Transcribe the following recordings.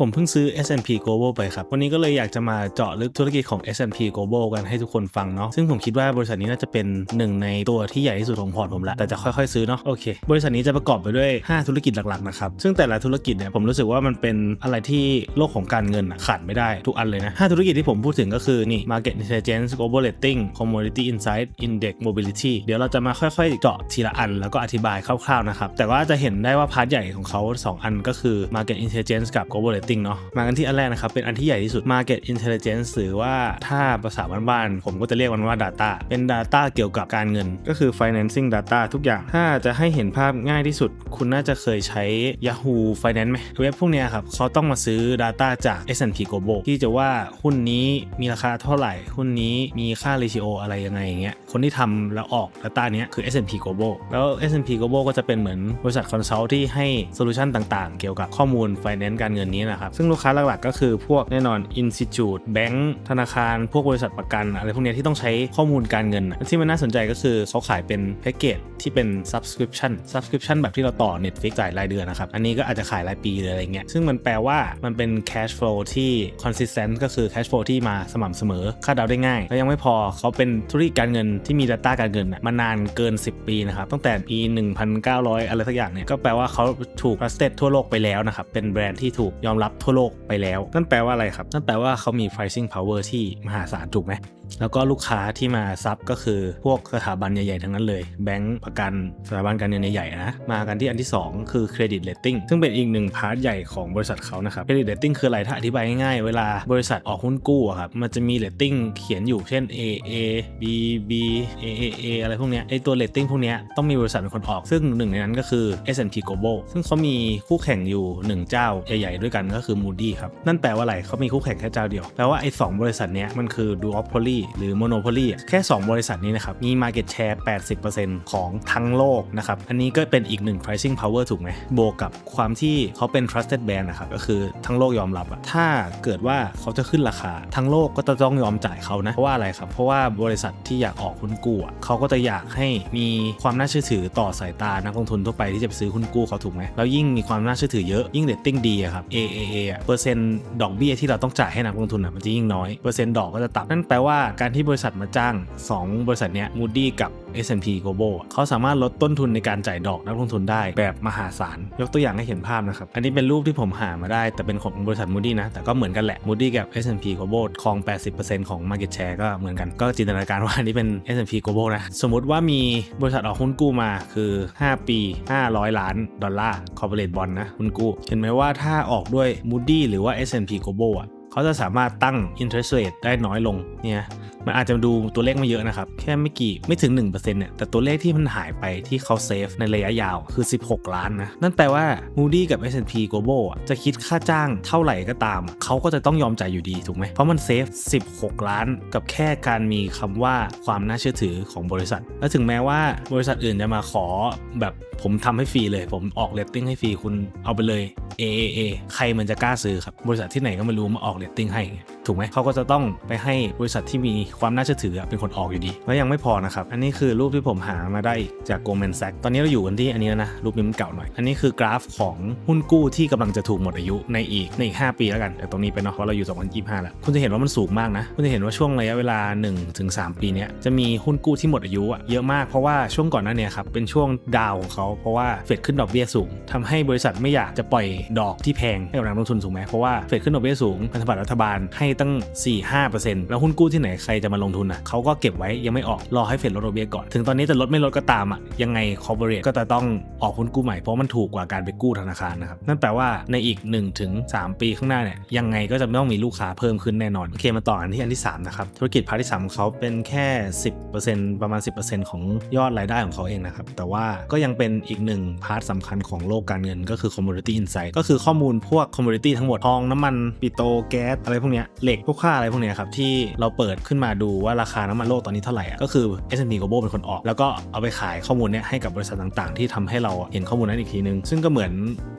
ผมเพิ่งซื้อ S&P Global ไปครับ วันนี้ก็เลยอยากจะมาเจาะลึกธุรกิจของ S&P Global กันให้ทุกคนฟังเนาะ ซึ่งผมคิดว่าบริษัทนี้น่าจะเป็นหนึ่งในตัวที่ใหญ่ที่สุดของพอร์ตผมละ แต่จะค่อยๆ ซื้อเนาะ โอเค บริษัทนี้จะประกอบไปด้วย 5 ธุรกิจหลักๆ นะครับ ซึ่งแต่ละธุรกิจเนี่ยผมรู้สึกว่ามันเป็นอะไรที่โลกของการเงินขาดไม่ได้ทุกอันเลยนะ 5 ธุรกิจที่ผมพูดถึงก็คือนี่ Market Intelligence Global Rating Commodity Insight Index Mobility เดี๋ยวเราจะมาค่อยๆ เจาะทีละอันแล้วก็อธิบายคร่าวๆ นะครับ แต่ว่าจะเห็นได้ว่าพาร์ทใหญ่ของเขาสองอันก็คือ Market Intelligence กับ Global Rating เนาะมากันที่อันแรกนะครับ เป็นอันที่ใหญ่ที่สุด Market Intelligence หรือว่าถ้าภาษาบ้านๆผมก็จะเรียกมันว่า Data เป็น Data เกี่ยวกับการเงิน ก็คือ Financing Data ทุกอย่าง ถ้าจะให้เห็นภาพง่ายที่สุด คุณน่าจะเคยใช้ Yahoo Finance ไหมเว็บพวกเนี้ยครับเขาต้องมาซื้อ Data จาก S&P Global ที่จะว่าหุ้นนี้มีราคาเท่าไหร่ หุ้นนี้มีค่า ratio อะไรยังไงอย่างเงี้ยคนที่ทำแล้วออก Data เนี้ยคือ S&P Global แล้ว S&P Global ก็จะเป็นเหมือนบริษัทคอนซัลท์ที่ให้โซลูชันต่างๆ เกี่ยวกับข้อมูล Finance การเงินนี้นะครับ ซึ่งลูกค้าหลักๆ ก็คือพวกแน่นอน Institute แบงก์ธนาคาร พวกบริษัทประกัน อะไรพวกนี้ที่ต้องใช้ข้อมูลการเงินที่มันน่าสนใจก็คือเขาขายเป็นแพ็กเกจที่เป็น subscription subscription แบบที่เราต่อ Netflix จ่ายรายเดือนนะครับ อันนี้ก็อาจจะขายรายปีหรืออะไรเงี้ย ซึ่งมันแปลว่ามันเป็น cash flow ที่ consistent ก็คือ cash flow ที่มาสม่ำเสมอคาดเดาได้ง่าย แล้วยังไม่พอเขาเป็นธุรกิจการเงินที่มี data การเงินมานานเกิน 10 ปีนะครับตั้งแต่ปี 1,900 อะไรสักอย่างเนี่ยก็แปลว่าเขาถูก trusted ทั่วโลกไปแล้วนะครับเป็นแบรนด์ที่ถูกยอมรับทั่วโลกไปแล้ว นั่นแปลว่าอะไรครับ นั่นแปลว่าเขามี pricing power ที่มหาศาลถูกไหมแล้วก็ลูกค้าที่มาซับก็คือพวกสถาบันใหญ่ๆทั้งนั้นเลย แบงก์ประกันสถาบันการเงินใหญ่ๆนะ มากันที่อันที่ 2 คือเครดิตเลตติ้งซึ่งเป็นอีกหนึ่งพาร์ทใหญ่ของบริษัทเขานะครับเครดิตเลตติ้งคืออะไรถ้าอธิบายง่ายๆ เวลาบริษัทออกหุ้นกู้ครับมันจะมีเลตติ้งเขียนอยู่เช่น A A B B A A A อะไรพวกเนี้ยไอตัวเลตติ้งพวกเนี้ยต้องมีบริษัทเป็นคนออก ซึ่งหนึ่งในนั้นก็คือ S&P Global ซึ่งเขามีคู่แข่งอยู่หนึ่งเจ้าใหญ่ๆด้วยกันก็คือ Moody ครับนั่นแปลว่าอะไรเขามีคู่แข่งแค่เจ้าเดียวแปลว่าไอ้สองบริษัทเนี้ยมันคือ duopoly หรือ monopoly อะแค่ 2 บริษัทนี้นะครับ มี market share 80%ของทั้งโลกนะครับ อันนี้ก็เป็นอีกหนึ่ง pricing power ถูกไหมบวกกับความที่เขาเป็น trusted brand นะครับ ก็คือทั้งโลกยอมรับอะถ้าเกิดว่าเขาจะขึ้นราคา ทั้งโลกก็จะต้องยอมจ่ายเขานะ เพราะว่าอะไรครับ เพราะว่าบริษัทที่อยากออกหุ้นกู้อะเขาก็จะอยากให้มีความน่าเชื่อถือต่อสายตานักลงทุนทั่วไปที่จะไปซื้อหุ้นกู้เขาถูกไหมแล้วยิ่งมีความน่าเชื่อถือเยอะยิ่งเรตติ้งดีอะครับ AAA อะเปอร์เซ็นต์ดอกเบี้ยที่เราต้องจ่ายให้นักลงทุนอะมันจะยิ่งน้อยเปอร์เซ็นต์ดอกก็จะต่ำนั่นแปลว่าการที่บริษัทมาจ้าง 2 บริษัทเนี้ย Moody กับ S&P Global เขาสามารถลดต้นทุนในการจ่ายดอกนักลงทุนได้แบบมหาศาล ยกตัวอย่างให้เห็นภาพนะครับ อันนี้เป็นรูปที่ผมหามาได้ แต่เป็นของบริษัท Moody นะ แต่ก็เหมือนกันแหละ Moody กับ S&P Global ครอง 80%ของ Market Share ก็เหมือนกันก็จินตนาการว่าอันนี้เป็น S&P Global นะสมมติว่ามีบริษัทออกหุ้นกู้มาคือ 5 ปี 500 ล้านดอลลาร์ corporate bond นะหุ้นกู้เห็นไหมว่าถ้าออกด้วย Moody หรือว่า S&P Global อะ เขาจะสามารถตั้ง interest rate ได้น้อยลงเนี่ย มันอาจจะดูตัวเลขไม่เยอะนะครับ แค่ไม่กี่ไม่ถึง 1%เนี่ยแต่ตัวเลขที่มันหายไปที่เขาเซฟในระยะยาวคือ 16 ล้านนะ นั่นแปลว่า Moody กับ S&P Global จะคิดค่าจ้างเท่าไหร่ก็ตาม เขาก็จะต้องยอมจ่ายอยู่ดีถูกไหมเพราะมันเซฟ 16 ล้าน กับแค่การมีคำว่าความน่าเชื่อถือของบริษัท และถึงแม้ว่าบริษัทอื่นจะมาขอแบบผมทำให้ฟรีเลย ผมออกเรตติ้งให้ฟรีคุณเอาไปเลย AAA ใครมันจะกล้าซื้อครับบริษัทที่ไหนก็ไม่รู้มาออกเรตติ้งให้ ถูกไหมเขาก็จะต้องไปให้บริษัทที่มีความน่าเชื่อถือเป็นคนออกอยู่ดี แล้วยังไม่พอนะครับ อันนี้คือรูปที่ผมหามาได้จาก Goldman Sachs ตอนนี้เราอยู่กันที่อันนี้แล้วนะ รูปนี้มันเก่าหน่อย อันนี้คือกราฟของหุ้นกู้ที่กำลังจะถูกหมดอายุในอีกในอีก 5 ปีแล้วกัน แต่ตรงนี้ไปเนาะเพราะเราอยู่ 2025 แล้ว คุณจะเห็นว่ามันสูงมากนะ คุณจะเห็นว่าช่วงระยะเวลา 1-3 ปีนี้จะมีหุ้นกู้ที่หมดอายุอะเยอะมากเพราะว่าช่วงก่อนหน้านี้ครับเป็นช่วงดาวของเขาเพราะว่าเฟดขึ้นดอกเบี้ยสูงทำให้บริษัทไม่อยากจะปล่อยดอกที่แพงให้กับนักลงทุนถูกไหมเพราะว่าเฟดขึ้นดอกเบี้ยสูงพันธบัตรรัฐบาลให้ตั้ง 4-5%แล้วหุ้นกู้ที่ไหนใครจะมาลงทุนอะเขาก็เก็บไว้ยังไม่ออกรอให้เฟดลดดอกเบี้ยก่อน ถึงตอนนี้จะลดไม่ลดก็ตามอะยังไงคอร์ปอเรทก็จะต้องออกหุ้นกู้ใหม่เพราะมันถูกกว่าการไปกู้ธนาคารนะครับนั่นแปลว่าในอีก1-3ปีข้างหน้าเนี่ยยังไงก็จะต้องมีลูกค้าเพิ่มขึ้นแน่นอนโอเคมาต่อกันที่อันที่3นะครับธุรกิจพาร์ทที่3ของเขาเป็นแค่ 10%ประมาณ 10%ของยอดรายได้ของเขาเองนะครับแต่ว่าก็ยังเป็นอีกหนึ่งพาร์ทสำคัญของโลกการเงินก็คือ commodity insight ก็คือข้อมูลพวก commodity ทั้งหมดทองน้ำมันปิโตรแก๊สอะไรพวกเนี้ยเหล็กพวกค่าอะไรพวกนี้ครับที่เราเปิดขึ้นมาดูว่าราคาน้ำมันโลกตอนนี้เท่าไหร่อะก็คือ S&P Global เป็นคนออก แล้วก็เอาไปขายข้อมูลเนี้ยให้กับบริษัทต่างๆ ที่ทำให้เราเห็นข้อมูลนั้นอีกทีนึง ซึ่งก็เหมือน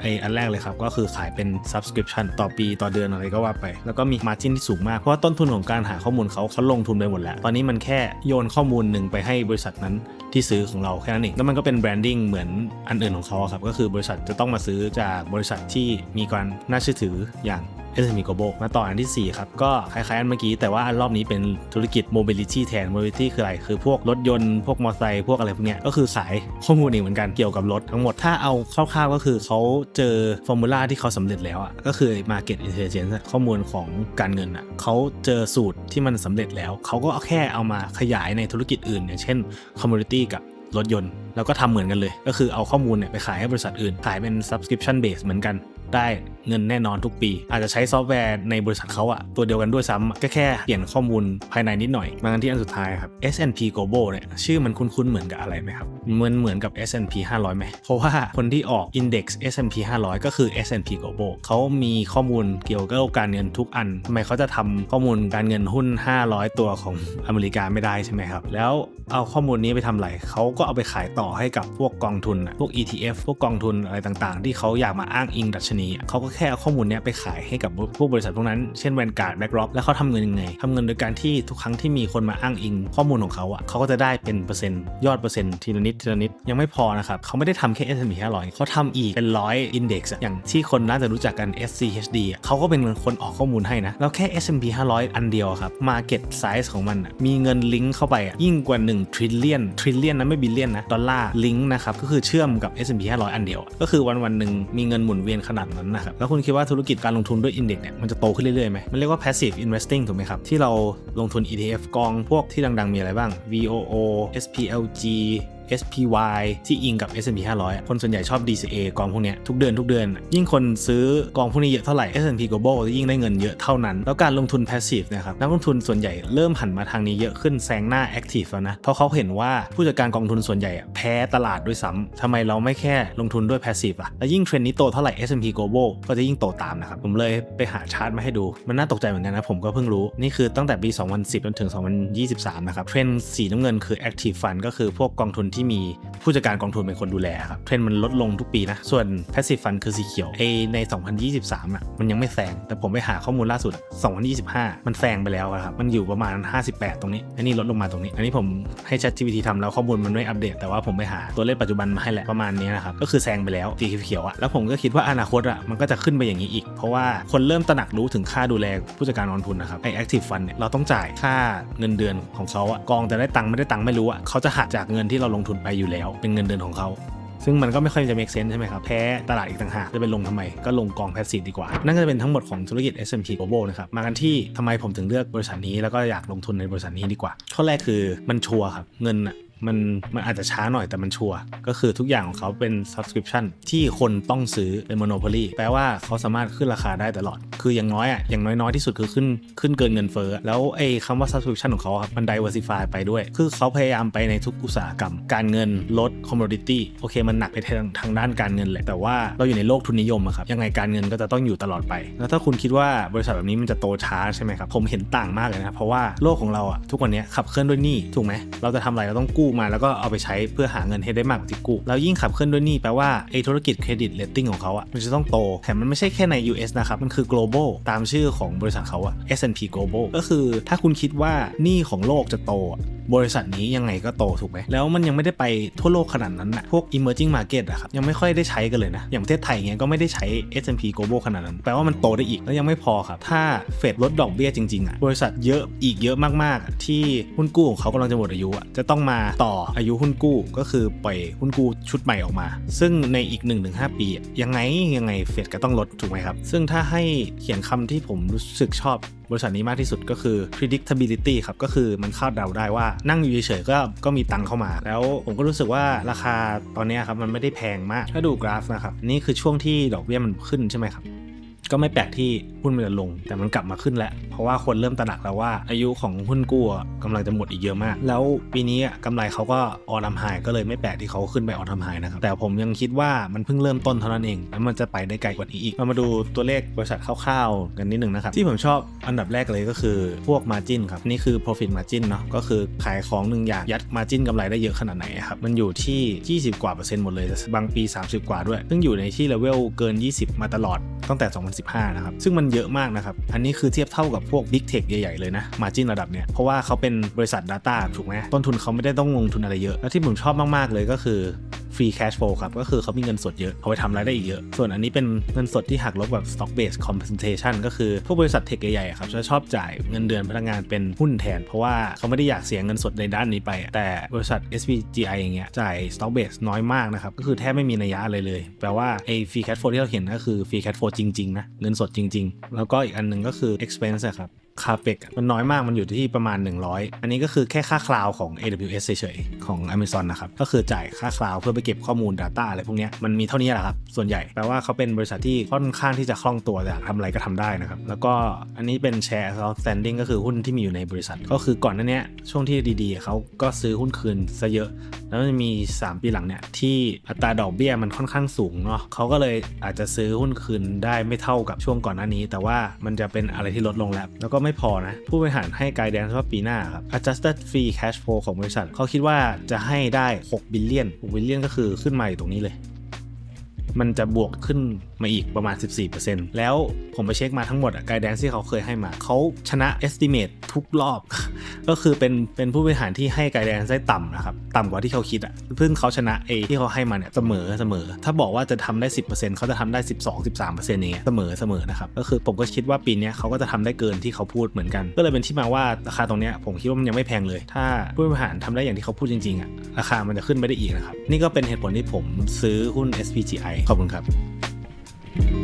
ไออันแรกเลยครับ ก็คือขายเป็น subscription ต่อปีต่อเดือนอะไรก็ว่าไป แล้วก็มี margin ที่สูงมาก เพราะว่าต้นทุนของการหาข้อมูลเขาเขาลงทุนไปหมดแล้ว ตอนนี้มันแค่โยนข้อมูลหนึ่งไปให้บริษัทนั้นที่ซื้อของเราแค่นั้นเองแล้วมันก็เป็นแบรนดิ้งเหมือนอันอื่นของเขาครับก็คือบริษัทจะต้องมาซื้อจากบริษัทที่มีการน่าเชื่อถืออย่าง S&P Global มาต่ออันทีสี่ 4 ครับ ก็คล้ายๆอันเมื่อกี้ แต่ว่าอันรอบนี้เป็นธุรกิจ mobility แทน mobility คืออะไร คือพวกรถยนต์ พวกมอเตอร์ไซค์พวกอะไรพวกเนี้ยก็คือขายข้อมูลเองเหมือนกันเกี่ยวกับรถทั้งหมดถ้าเอาคร่าวๆก็คือเขาเจอฟอร์มูลาที่เขาสำเร็จแล้วอะก็คือ market intelligence ข้อมูลของการเงินอะเขาเจอสูตรที่มันสำเร็จแล้ว เขาก็แค่เอามาขยายในธุรกิจอื่น อย่างเช่น commodity กับรถยนต์ แล้วก็ทำเหมือนกันเลย ก็คือเอาข้อมูลเนี่ยไปขายให้บริษัทอื่น ขายเป็น subscription base เหมือนกัน ได้เงินแน่นอนทุกปี อาจจะใช้ซอฟต์แวร์ในบริษัทเขาอะตัวเดียวกันด้วยซ้ำก็แค่เปลี่ยนข้อมูลภายในนิดหน่อย มากันที่อันสุดท้ายครับ S&P Global เนี่ยชื่อมันคุ้นๆเหมือนกับอะไรไหมครับเหมือนเหมือนกับ S&P 500ไหมเพราะว่าคนที่ออก Index S&P 500 ก็คือ S&P Global เขามีข้อมูลเกี่ยวกับการเงินทุกอันทำไมเขาจะทำข้อมูลการเงินหุ้น 500 ตัวของอเมริกาไม่ได้ใช่ไหมครับ แล้วเอาข้อมูลนี้ไปทำอะไรเขาก็เอาไปขายต่อให้กับพวกกองทุนพวก ETF พวกกองทุนอะไรต่างๆ ที่เขาอยากมาอ้างอิงดัชนีอะเขาก็แค่เอาข้อมูลเนี้ยไปขายให้กับพวกบริษัทพวกนั้น เช่น Vanguard BlackRock แล้วเขาทำเงินยังไงทำเงินโดยการที่ทุกครั้งที่มีคนมาอ้างอิง ข้อมูลของเขาอะเขาก็จะได้เป็นเปอร์เซ็นต์ยอดเปอร์เซ็นต์ทีละนิดทีละนิดยังไม่พอนะครับเขาไม่ได้ทำแค่ S&P 500เขาทำอีกเป็นร้อย index อะอย่างที่คนน่าจะรู้จักกัน SCHD อะเขาก็เป็นคนออกข้อมูลให้นะแล้วแค่ S&P 500 อันเดียวครับ market size ของมันมีเงินลิงก์เข้าไปยิ่งกว่า 1 trillion trillion นะไม่ billion นะดอลลาร์ลิงก์นะครับก็คือเชื่อมกับ S&P 500 อันเดียว ก็คือวันวันหนึ่งมีเงินหมุนเวียนขนาดนั้นนะครับแล้วคุณคิดว่าธุรกิจการลงทุนด้วยอินเด็กซ์เนี่ยมันจะโตขึ้นเรื่อยๆไหมมันเรียกว่า passive investing ถูกไหมครับ ที่เราลงทุน ETF กองพวกที่ดังๆ มีอะไรบ้าง VOO SPLG SPY ที่อิงกับ S&P 500อะคนส่วนใหญ่ชอบ DCA กองพวกนี้ทุกเดือนทุกเดือน ยิ่งคนซื้อกองพวกนี้เยอะเท่าไหร่ S&P Global จะยิ่งได้เงินเยอะเท่านั้น แล้วการลงทุน passive นะครับนักลงทุนส่วนใหญ่เริ่มหันมาทางนี้เยอะขึ้นแซงหน้า active แล้วนะเพราะเขาเห็นว่าผู้จัดการกองทุนส่วนใหญ่แพ้ตลาดด้วยซ้ำทำไมเราไม่แค่ลงทุนด้วย passive ล่ะแล้วยิ่งเทรนด์นี้โตเท่าไหร่ S&P Global ก็จะยิ่งโตตามนะครับผมเลยไปหาชาร์ตมาให้ดูมันน่าตกใจเหมือนกันนะผมก็เพิ่งรู้นี่คือตั้งแต่ปี 2010จนถึง 2023 นะครับเทรนด์สีน้ำเงินคือ active fund ก็คือพวกกองทุนที่มีผู้จัดการกองทุนเป็นคนดูแลครับเทรนด์มันลดลงทุกปีนะ ส่วน passive fund คือสีเขียวเอใน 2023อะมันยังไม่แซงแต่ผมไปหาข้อมูลล่าสุดอะ2025 มันแซงไปแล้วครับมันอยู่ประมาณ 58 ตรงนี้ อันนี้ลดลงมาตรงนี้ อันนี้ผมให้ ChatGPT ทำแล้วข้อมูลมันไม่อัปเดต แต่ว่าผมไปหาตัวเลขปัจจุบันมาให้แหละประมาณนี้นะครับก็คือแซงไปแล้วสีเขียวๆอะแล้วผมก็คิดว่าอนาคตอะมันก็จะขึ้นไปอย่างนี้อีก เพราะว่าคนเริ่มตระหนักรู้ถึงค่าดูแลผู้จัดการกองทุนนะครับไอ active fund เนี่ยเราต้องจ่ายค่าเงินเดือนของเขาอะกองจะได้ตังค์ไม่ได้ตังค์ไม่รู้อะเขาจะหักจากเงินที่เราลงทุนไปอยู่แล้ว เป็นเงินเดือนของเขาซึ่งมันก็ไม่ค่อยจะ make sense ใช่ไหมครับ แพ้ตลาดอีกต่างหาก จะไปลงทำไม ก็ลงกองแพสซีฟดีกว่า นั่นก็จะเป็นทั้งหมดของธุรกิจ S M P Global นะครับ มากันที่ทำไมผมถึงเลือกบริษัทนี้ แล้วก็อยากลงทุนในบริษัทนี้ดีกว่า ข้อแรกคือมันชัวร์ครับ เงินอะ มันมันอาจจะช้าหน่อยแต่มันชัวร์ก็คือทุกอย่างของเขาเป็น subscription ที่คนต้องซื้อเป็น monopoly แปลว่าเขาสามารถขึ้นราคาได้ตลอด คืออย่างน้อยอะอย่างน้อยๆที่สุดคือขึ้นขึ้นเกินเงินเฟ้อแล้วไอ้คำว่า subscription ของเขาครับมัน diversify ไปด้วย คือเขาพยายามไปในทุกอุตสาหกรรม การเงินลด commodity โอเค มันหนักไปทางทางด้านการเงินแหละแต่ว่าเราอยู่ในโลกทุนนิยมอะครับยังไงการเงินก็จะต้องอยู่ตลอดไป แล้วถ้าคุณคิดว่าบริษัทแบบนี้มันจะโตช้าใช่ไหมครับผมเห็นต่างมากเลยนะเพราะว่าโลกของเราอะทุกวันนี้ขับเคลื่อนด้วยหนี้ถูกไหมเราจะทำอะไรเราต้องกู้มาแล้วก็เอาไปใช้เพื่อหาเงินให้ได้มากกว่าที่กู้แล้วยิ่งขับเคลื่อนด้วยหนี้แปลว่าไอ้ธุรกิจเครดิตเรตติ้งของเขาอะมันจะต้องโตแถมมันไม่ใช่แค่ใน US นะครับมันคือ global ตามชื่อของบริษัทเขาอะ S&P Global ก็คือถ้าคุณคิดว่าหนี้ของโลกจะโตบริษัทนี้ยังไงก็โตถูกไหมแล้วมันยังไม่ได้ไปทั่วโลกขนาดนั้นนะพวก emerging market อะครับยังไม่ค่อยได้ใช้กันเลยนะ อย่างประเทศไทยเงี้ยก็ไม่ได้ใช้ S&P Global ขนาดนั้น แปลว่ามันโตได้อีก แล้วยังไม่พอครับ ถ้าเฟดลดดอกเบี้ยจริงๆอะบริษัทเยอะอีกเยอะมากๆที่หุ้นกู้ของเขากำลังจะหมดอายุอะจะต้องมาต่ออายุหุ้นกู้ก็คือปล่อยหุ้นกู้ชุดใหม่ออกมา ซึ่งในอีก 1-5 ปี ยังไงยังไงเฟดก็ต้องลดถูกไหมครับ ซึ่งถ้าให้เขียนคำที่ผมรู้สึกชอบบริษัทนี้มากที่สุดก็คือ predictability ครับ ก็คือมันคาดเดาได้ว่านั่งอยู่เฉยๆก็ก็มีตังเข้ามา แล้วผมก็รู้สึกว่าราคาตอนนี้ครับมันไม่ได้แพงมาก ถ้าดูกราฟนะครับ นี่คือช่วงที่ดอกเบี้ยมันขึ้นใช่ไหมครับ ก็ไม่แปลกที่หุ้นมันจะลง แต่มันกลับมาขึ้นแล้ว เพราะว่าคนเริ่มตระหนักแล้วว่าอายุของหุ้นกู้อะกำลังจะหมดอีกเยอะมาก แล้วปีนี้อะกำไรเขาก็ออทำไฮก็เลยไม่แปลกที่เขาขึ้นไปออทำไฮนะครับแต่ผมยังคิดว่ามันเพิ่งเริ่มต้นเท่านั้นเองแล้วมันจะไปได้ไกลกว่านี้อีกเรามาดูตัวเลขบริษัทคร่าวๆกันนิดนึงนะครับที่ผมชอบอันดับแรกเลยก็คือพวก margin ครับนี่คือ profit margin เนาะก็คือขายของหนึ่งอย่างยัด margin กำไรได้เยอะขนาดไหนครับมันอยู่ที่ 20 กว่าเปอร์เซ็นต์หมดเลยบางปี 30 กว่าด้วย ซึ่งอยู่ในที่เลเวลเกิน 20 มาตลอดตั้งแต่2015 นะครับ ซึ่งมันเยอะมากนะครับ อันนี้คือเทียบเท่ากับพวก big tech ใหญ่ๆ เลยนะ margin ระดับเนี้ย เพราะว่าเขาเป็นบริษัท data ถูกไหมต้นทุนเขาไม่ได้ต้องลงทุนอะไรเยอะ แล้วที่ผมชอบมากๆ เลยก็คือ free cash flow ครับ ก็คือเขามีเงินสดเยอะเอาไปทำอะไรได้อีกเยอะ ส่วนอันนี้เป็นเงินสดที่หักลบแบบ stock based compensation ก็คือ พวกบริษัทเทคใหญ่ๆครับจะชอบจ่ายเงินเดือนพนักงานเป็นหุ้นแทน เพราะว่าเขาไม่ได้อยากเสียเงินสดในด้านนี้ไป แต่บริษัท SPGI อย่างเงี้ยจ่าย stock based น้อยมากนะครับ ก็คือแทบไม่มีนัยยะอะไรเลย แปลว่าไอ้ free cash flow ที่เราเห็นก็คือ free cash flow จริงๆนะเงินสดจริง ๆ แล้วก็อีกอันหนึ่งก็คือ expense อะครับ คาเปกมันน้อยมากมันอยู่ที่ประมาณ 100 อันนี้ก็คือแค่ค่าคลาวของ AWS เฉยๆ ของ Amazon นะครับ ก็คือจ่ายค่าคลาวเพื่อไปเก็บข้อมูล Data อะไรพวกนี้มันมีเท่านี้แหละครับ ส่วนใหญ่แปลว่าเขาเป็นบริษัทที่ค่อนข้างที่จะคล่องตัวอยากทำอะไรก็ทำได้นะครับ แล้วก็อันนี้เป็นแชร์ outstanding ก็คือหุ้นที่มีอยู่ในบริษัท ก็คือก่อนหน้าเนี้ยช่วงที่ดีๆ เขาก็ซื้อหุ้นคืนซะเยอะ แล้วมันมี 3 ปีหลังเนี่ยที่อัตราดอกเบี้ยมันค่อนข้างสูงเนาะเขาก็เลยอาจจะซื้อหุ้นคืนได้ไม่เท่ากับช่วงก่อนหน้านี้ แต่ว่ามันจะเป็นอะไรที่ลดลงแล้วแล้วก็ไม่พอนะ ผู้บริหารให้ไกด์แดนว่าปีหน้าครับ adjusted free cash flow ของบริษัทเขาคิดว่าจะให้ได้ 6 บิลเลียน6บิลเลียนก็คือขึ้นมาอยู่ตรงนี้เลย มันจะบวกขึ้นมาอีกประมาณ 14%แล้วผมไปเช็คมาทั้งหมดอะไกด์แดนซ์ที่เขาเคยให้มา เขาชนะ estimate ทุกรอบ ก็คือเป็นเป็นผู้บริหารที่ให้ไกด์แดนซ์ได้ต่ำนะครับ ต่ำกว่าที่เขาคิดอะซึ่งเขาชนะเอที่เขาให้มาเนี่ยเสมอเสมอ ถ้าบอกว่าจะทำได้ 10%เขาจะทำได้ 12 13%อย่างเงี้ยเสมอเสมอนะครับ ก็คือผมก็คิดว่าปีนี้เขาก็จะทำได้เกินที่เขาพูดเหมือนกัน ก็เลยเป็นที่มาว่าราคาตรงเนี้ยผมคิดว่ามันยังไม่แพงเลย ถ้าผู้บริหารทำได้อย่างที่เขาพูดจริงๆอะราคามันจะขึ้นไปได้อีกนะครับนี่ก็เป็นเหตุผลที่ผมซื้อหุ้น SPGI ขอบคุณครับ Bye.